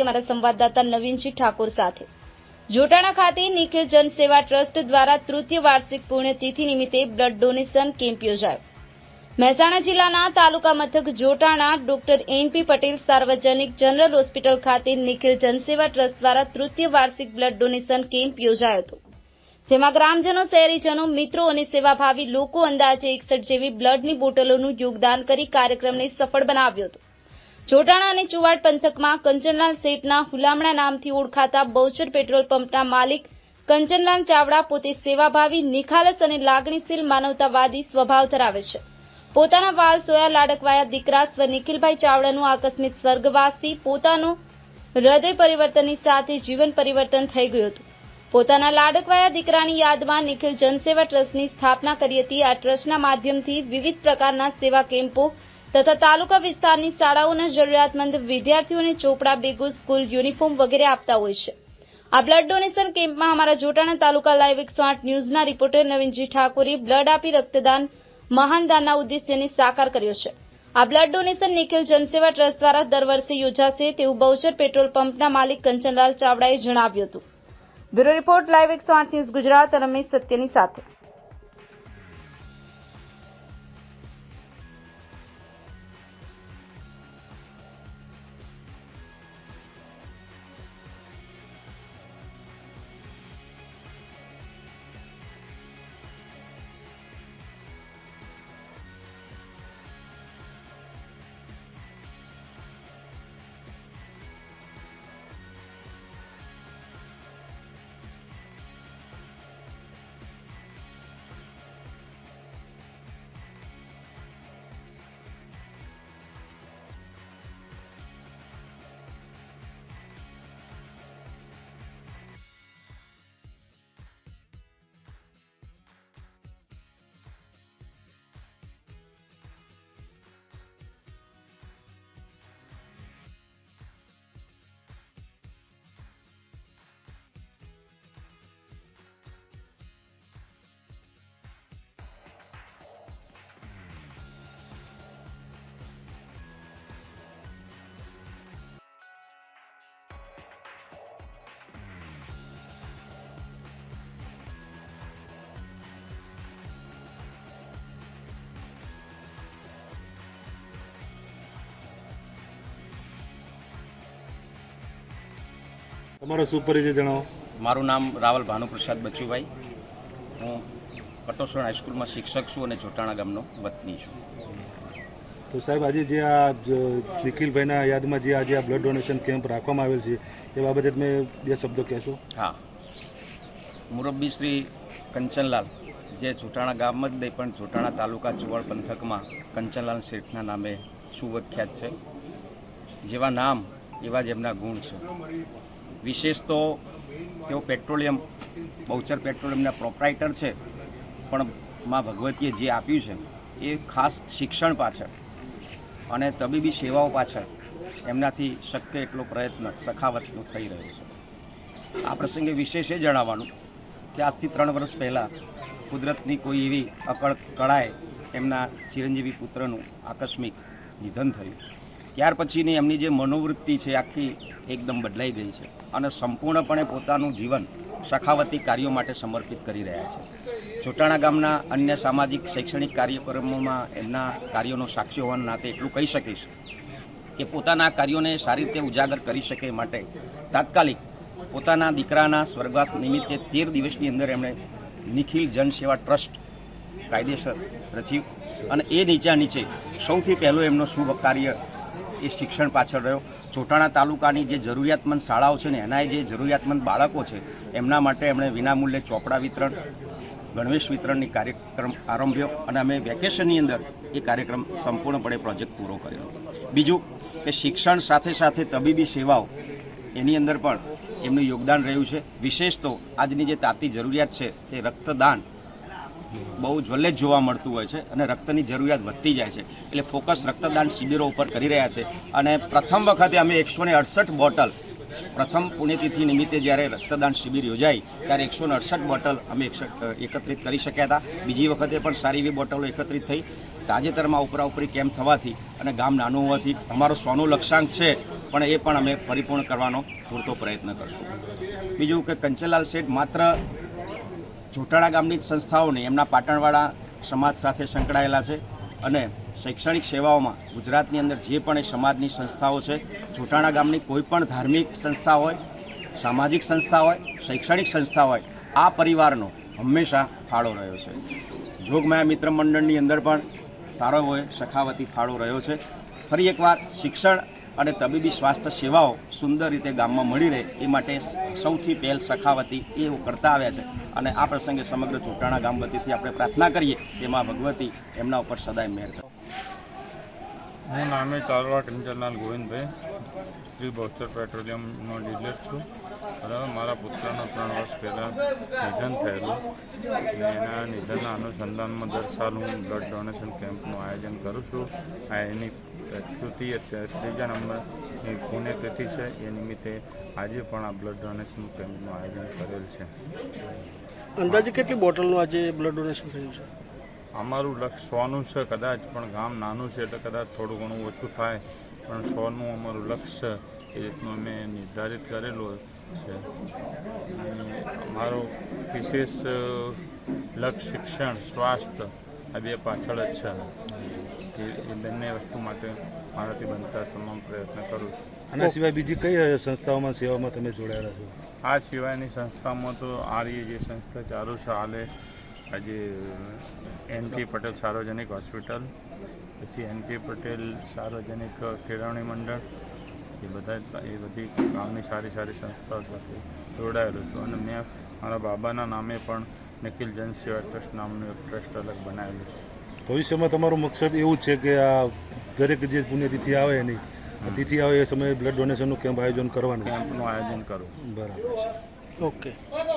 અમારા સંવાદદાતા નવીનજી ઠાકોર સાથે. જોટાણા ખાતે નિખિલ જન સેવા ટ્રસ્ટ દ્વારા તૃતીય વાર્ષિક પુણ્યતિથિ નિમિત્તે બ્લડ ડોનેશન કેમ્પ યોજાયો. મહેસાણા જિલ્લાના તાલુકા મથક જોટાણા ડોક્ટર એનપી પટેલ સાર્વજનિક જનરલ હોસ્પિટલ ખાતે નિખિલ જનસેવા ટ્રસ્ટ દ્વારા તૃતીય વાર્ષિક બ્લડ ડોનેશન કેમ્પ યોજાયો હતો. જેમાં ગ્રામજનો, શહેરીજનો, મિત્રો અને સેવાભાવી લોકો અંદાજે એકસઠ જેવી બ્લડની બોટલોનું યોગદાન કરી કાર્યક્રમને સફળ બનાવ્યો હતો. જોટાણા અને ચુવાડ પંથકમાં કંચનલાલ શેઠના હુલામણા નામથી ઓળખાતા બહુચર પેટ્રોલ પંપના માલિક કંચનલાલ ચાવડા પોતે સેવાભાવી, નિખાલસ અને લાગણીશીલ માનવતાવાદી સ્વભાવ ધરાવે છે. પોતાના વાલ સોયા લાડકવાયા દીકરા સ્વ નિખિલભાઈ ચાવડાનું આકસ્મિક સ્વર્ગવાસથી પોતાનું હૃદય પરિવર્તનની સાથે જીવન પરિવર્તન થઈ ગયું હતું. પોતાના લાડકવાયા દીકરાની યાદમાં નિખિલ જનસેવા ટ્રસ્ટની સ્થાપના કરી હતી. આ ટ્રસ્ટના માધ્યમથી વિવિધ પ્રકારના સેવા કેમ્પો તથા તાલુકા વિસ્તારની શાળાઓના જરૂરિયાતમંદ વિદ્યાર્થીઓને ચોપડા બેગો સ્કૂલ યુનિફોર્મ વગેરે આપતા હોય છે. આ બ્લડ ડોનેશન કેમ્પમાં અમારા જોટાણા તાલુકા લાઈવ એકસો આઠ ન્યૂઝના રિપોર્ટર નવીનજી ઠાકોરે બ્લડ આપી રક્તદાન મહાન દાનના ઉદ્દેશ્યને સાકાર કર્યો છે. આ blood donation Nikhil Jansewa trust દ્વારા દર વર્ષે યોજાશે તેવું બહુચર પેટ્રોલ પંપના માલિક કંચનલાલ ચાવડાએ જણાવ્યું હતું. બ્યુરો રિપોર્ટ લાઈવ એકસો આઠ ન્યૂઝ ગુજરાત રમેશ સત્યની સાથે તમારો શું પરિચય જણાવો. મારું નામ રાવલ ભાનુપ્રસાદ બચ્ચુભાઈ હું પટોસણ હાઈસ્કૂલમાં શિક્ષક છું અને જોટાણા ગામનો વતની છું. તો સાહેબ આજે જે આ નિખિલભાઈના યાદમાં જે આજે આ બ્લડ ડોનેશન કેમ્પ રાખવામાં આવેલ છે એ બાબતે તમે બે શબ્દો કહેશો? હા. મુરબ્બી શ્રી કંચનલાલ જે જોટાણા ગામમાં જ નહીં પણ જોટાણા તાલુકા ચુવાડ પંથકમાં કંચનલાલ શેઠના નામે સુવખ્યાત છે. જેવા નામ એવા જ એમના ગુણ છે. વિશેષ તો તેઓ પેટ્રોલિયમ, બહુચર પેટ્રોલિયમના પ્રોપરાઇટર છે. પણ માં ભગવતીએ જે આપ્યું છે, એ ખાસ શિક્ષણ પાછળ અને તબીબી સેવાઓ પાછળ એમનાથી શક્ય એટલો પ્રયત્ન, સખાવતનો થઈ રહ્યો છે. આ પ્રસંગે વિશેષ એ જણાવવાનું કે આજથી ત્રણ વર્ષ પહેલાં કુદરતની કોઈ એવી અકળ, કળાએ એમના ચિરંજીવી પુત્રનું આકસ્મિક નિધન થયું. ત્યાર પછીની એમની જે મનોવૃત્તિ છે, આખી એકદમ બદલાઈ ગઈ છે અને સંપૂર્ણપણે પોતાનું જીવન સખાવતી કાર્યો માટે સમર્પિત કરી રહ્યા છે. ચોટાણા ગામના અન્ય સામાજિક, શૈક્ષણિક કાર્યક્રમોમાં એમના કાર્યોનો સાક્ષી હોવાના નાતે એટલું કહી શકીશ કે પોતાના કાર્યોને સારી રીતે ઉજાગર કરી શકે માટે તાત્કાલિક પોતાના દીકરાના સ્વર્ગવાસ નિમિત્તે તેર દિવસની અંદર એમણે નિખિલ જનસેવા ટ્રસ્ટ કાયદેસર રચ્યું અને એ નીચા નીચે સૌથી પહેલો એમનો શુભ કાર્ય એ શિક્ષણ પાછળ રહ્યો. ચોટાણા તાલુકાની જે જરૂરિયાતમંદ શાળાઓ છે ને, એના જે જરૂરિયાતમંદ બાળકો છે, એમના માટે એમણે વિનામૂલ્યે ચોપડા વિતરણ, ગણવેશ વિતરણની કાર્યક્રમ આરંભ્યો અને અમે વેકેશનની અંદર એ કાર્યક્રમ સંપૂર્ણપણે પ્રોજેક્ટ પૂરો કર્યો. બીજું કે શિક્ષણ સાથે સાથે તબીબી સેવાઓ, એની અંદર પણ એમનું યોગદાન રહ્યું છે. વિશેષ તો આજની જે તાતી જરૂરિયાત છે, એ રક્તદાન બહુ જ્વલ્લે જ જોવા મળતું હોય છે અને રક્તની જરૂરિયાત વધતી જાય છે. એટલે ફોકસ રક્તદાન શિબિરો ઉપર કરી રહ્યા છે. અને પ્રથમ વખતે અમે એકસો ને અડસઠ બોટલ, પ્રથમ પુણ્યતિથિ નિમિત્તે જ્યારે રક્તદાન શિબિર યોજાઈ, ત્યારે એકસો અડસઠ બોટલ અમે એકત્રિત કરી શક્યા હતા. બીજી વખતે પણ સારી એવી બોટલો એકત્રિત થઈ. તાજેતરમાં ઉપરાઉપરી કેમ્પ થવાથી અને ગામ નાનું હોવાથી અમારો સોનું લક્ષ્યાંક છે, પણ એ પણ અમે પરિપૂર્ણ કરવાનો પૂરતો પ્રયત્ન કરશું. બીજું કે કંચનલાલ શેઠ માત્ર જોટાણા ગામની સંસ્થાઓને એમના પાટણવાળા સમાજ સાથે સંકળાયેલા છે અને શૈક્ષણિક સેવાઓમાં ગુજરાતની અંદર જે પણ એ સમાજની સંસ્થાઓ છે જોટાણા ગામની કોઈ પણ ધાર્મિક સંસ્થા હોય, સામાજિક સંસ્થા હોય, શૈક્ષણિક સંસ્થા હોય, આ પરિવારનો હંમેશા ફાળો રહ્યો છે. જોગમાયા મિત્ર મંડળની અંદર પણ સારો હોય સખાવતી ફાળો રહ્યો છે. ફરી એકવાર શિક્ષણ અને તબીબી સ્વાસ્થ્ય સેવાઓ સુંદર રીતે ગામમાં મળી રહે એ માટે સૌથી પહેલ સખાવતી એ કરતા આવ્યા છે. અને આ પ્રસંગે સમગ્ર જોટાણા ગામ વતીથી આપણે પ્રાર્થના કરીએ એમાં ભગવતી એમના ઉપર સદાય મહેર હું નામે ચારવા કંચનલાલ ગોવિંદભાઈ શ્રી બહુચર પેટ્રોલિયમનો ડીલર છું. બરાબર, મારા પુત્રનું ત્રણ વર્ષ પહેલાં નિધન થયેલું. અને એના નિધનના અનુસંધાનમાં દર સાલ હું બ્લડ ડોનેશન કેમ્પનું આયોજન કરું છું. આ એની પ્રકૃતિ ત્રીજા નંબરની પુણ્યતિથિ છે. એ નિમિત્તે આજે પણ આ બ્લડ ડોનેશન કેમ્પનું આયોજન કરેલ છે. અંદાજે કેટલી બોટલનું આજે બ્લડ ડોનેશન થયું છે? અમારું લક્ષ્ય સોનું છે કદાચ પણ ગામ નાનું છે એટલે કદાચ થોડું ઘણું ઓછું થાય પણ સોનું અમારું લક્ષ્ય એ રીતનું અમે નિર્ધારિત કરેલું છે. અમારું વિશેષ લક્ષ લક્ષ્ય શિક્ષણ સ્વાસ્થ્ય આ બે પાછળ જ છે. કે એ બંને વસ્તુ માટે મારાથી બનતા તમામ પ્રયત્ન કરું છું. આના સિવાય બીજી કઈ સંસ્થાઓમાં સેવામાં તમે જોડાયેલા છો? આ સિવાયની સંસ્થામાં તો આર્ય જે સંસ્થા ચાલુ છે હાલે આજે એનપી પટેલ સાર્વજનિક હોસ્પિટલ પછી એનપી પટેલ સાર્વજનિક કેળવણી મંડળ એ બધા એ બધી ગામની સારી સારી સંસ્થાઓ સાથે જોડાયેલો છું. અને મેં મારા બાબાના નામે પણ નિખિલ જન સેવા ટ્રસ્ટ નામનું એક ટ્રસ્ટ અલગ બનાવેલું છે. ભવિષ્યમાં તમારું મકસદ એવું છે કે આ દરેક જે પુણ્યતિથિ આવે એની તિથિ આવે એ સમયે બ્લડ ડોનેશનનું કેમ્પ આયોજન કરવાનું કેમ્પનું આયોજન કરવું. બરાબર ઓકે